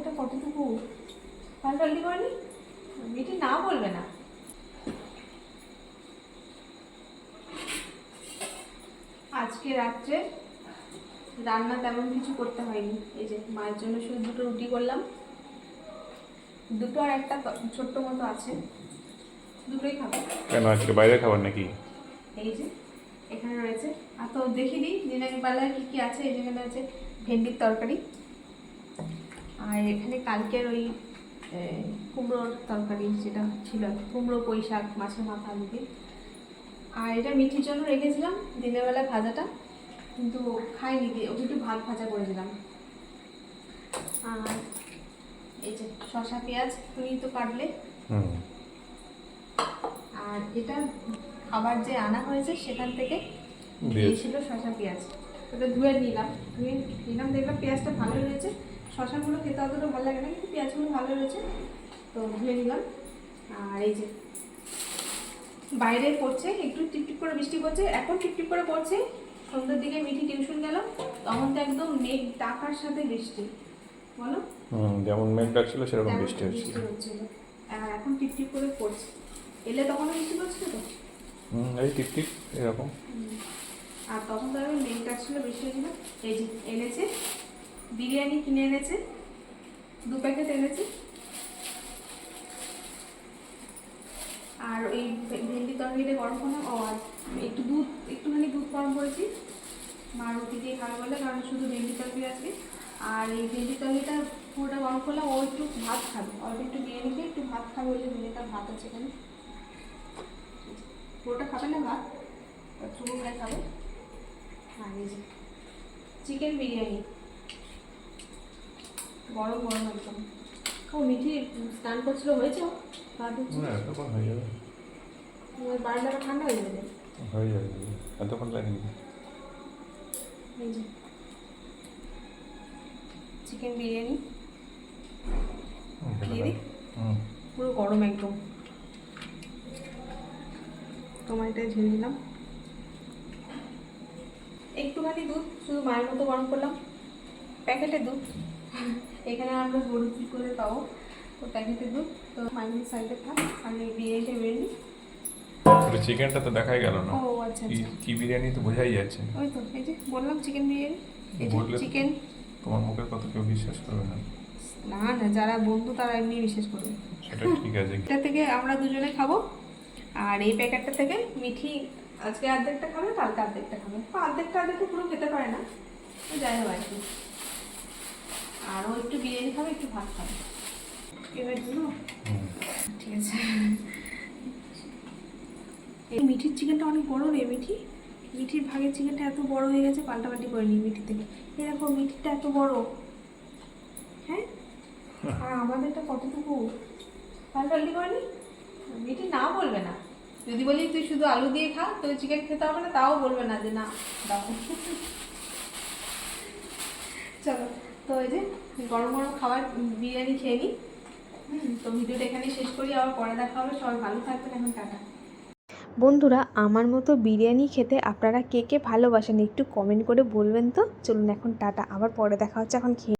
আমাদেরটা কতটুকু? পাল্টাল্টি করেনি মিটি না বলবে না। আজকে রাত্রে রান্না তেমন কিছু করতে হয়নি। এই যে মায়ের জন্য শুধু দুটো রুটি করলাম। দুটো আর একটা ছোট্ট মতো আছে। দুটোই খাব। কেন আজকে বাইরে খাবার নাকি? এই যে এখানে রয়েছে। আর তো দেখিয়ে দিই দিনের বেলায় কী কী আছে এই যেখানে আছে ভেন্ডির তরকারি। আর এখানে কালকের ওই কুমড়োর তরকারি যেটা ছিল কুমড়ো পুঁই শাক মাছের মাথা দিয়ে আর এটা মিঠির জন্য রেখেছিলাম দিনের বেলায় ভাজাটা কিন্তু খাইনি দিয়ে ওকে একটু ভাত ভাজা করে দিলাম। আর এই যে শশা পেঁয়াজ তুমি তো কাটলে। আর এটা খাবার যে আনা হয়েছে সেখান থেকে দিয়েছে। দিয়েছিল শশা পেঁয়াজ। ওটা ধুয়ে নিলাম ধুয়ে নিলাম দেখলাম পেঁয়াজটা ভালো রয়েছে শশাগুলো খেতে অতটা ভালো লাগে না কিন্তু পেঁয়াজগুলো ভালো রয়েছে। তো ধুয়ে নিলাম। আর এই যে বাইরে পড়ছে একটু টিপটিপ করে বৃষ্টি পড়ছে এখন টিপটিপ করে পড়ছে। সন্ধ্যের দিকে মিঠি টিউশন গেল তখন তো একদম মেঘ ডাকার সাথে বৃষ্টি। বলো? যেমন মেঘ ডাকছিল সেরকম বৃষ্টি হচ্ছিল। আর এখন টিপটিপ করে পড়ছে। এলে তখনও বৃষ্টি পড়ছিল তো? হুম এই টিপ টিপ এরকম আর তখন তো আমি মেঘটা ছিল বেশি হয়েছিল এই যে এনেছে। বিরিয়ানি কিনে এনেছে। দু প্যাকেট এনেছে। আর ওই ভেন্ডি তরকারিটা গরম করলাম। ও, আর একটু দুধ, একটুখানি দুধ গরম করেছি। মা রুটি দিয়ে খাবে বলে কারণ শুধু ভেন্ডি তরকারি আছে। আর এই ভেন্ডি তরকারিটা পুরোটা গরম করলাম। ও একটু ভাত খাবে। অল্প একটু বিরিয়ানি খেয়ে একটু ভাত খাবে যে ভেন্ডিটা ভাত আছে এখানে। পুরোটা খাবে না ভাত? চুমু করে খাবে? আর এই যে। চিকেন বিরিয়ানি। গরম গরম একদম। ও মিঠি স্নান করছিল হয়েছে? পা ধুচ্ছে। না এতক্ষণ হয়ে যাবে। বারান্দাটা ঠান্ডা হয়ে যাবে? হয়ে যাবে এতক্ষণ লাগেনি। চিকেন বিরিয়ানি? পুরো গরম একদম। তোমার এটা ঝেড়ে দিলাম। একটুখানি দুধ শুধু মায়ের মতো গরম করলাম। প্যাকেটের দুধ। এখানে আমরা গরু কী করে পাবো। তো প্যাকেটের দুধ তো মায়ের সাইডে থাক আমি বিরিয়ানিটা বেরিয়ে নিই। চিকেনটা তো দেখাই গেল না। ও আচ্ছা কি আচ্ছা। বিরিয়ানি তো বোঝাই যাচ্ছে ওই তো এই যে বললাম চিকেন বিরিয়ানি। তো- চিকেন তোমার মুখের কথা কেউ বিশ্বাস করবে না। না না যারা বন্ধু তারা এমনি বিশ্বাস করবে। সেটা ঠিক আছে। এটা থেকে আমরা দুজনে খাব। আর এই প্যাকেটটা থেকে মিঠি আজকে অর্ধেকটা খাবে কালকে অর্ধেকটা খাবে। তো অর্ধেকটা অর্ধেকটা পুরো খেতে পারে না। তো যাই হোক আর কি। আর ও একটু বিরিয়ানি খাবে একটু ভাত খাবে। এবার জন্য ঠিক আছে। এই মিঠির চিকেনটা অনেক বড় রে মিঠি। মিঠির ভাগের চিকেনটা এত বড় হয়ে গেছে পাল্টাপাল্টি করে নি মিঠি থেকে। এরকম মিঠিটা এত বড়। হ্যাঁ? আর আমাদেরটা কতটুকু? পাল্টাপাল্টি করেনি মিঠি না বলবে না। যদি বলি তুই শুধু আলু দিয়ে খা তোর চিকেন খেতে হবে না তাও বলবে না যে না দাও। চলো। তো এই যে গরম গরম খাবার বিরিয়ানি খেয়ে নিই। তো ভিডিওটা এখানে শেষ করি আবার পরে দেখা হবে। সবাই ভালো থাকবেন এখন টাটা। বন্ধুরা আমার মতো বিরিয়ানি খেতে আপনারা কে কে ভালোবাসেন একটু কমেন্ট করে বলবেন তো। চলুন এখন টাটা আবার পরে দেখা হচ্ছে এখন খেয়ে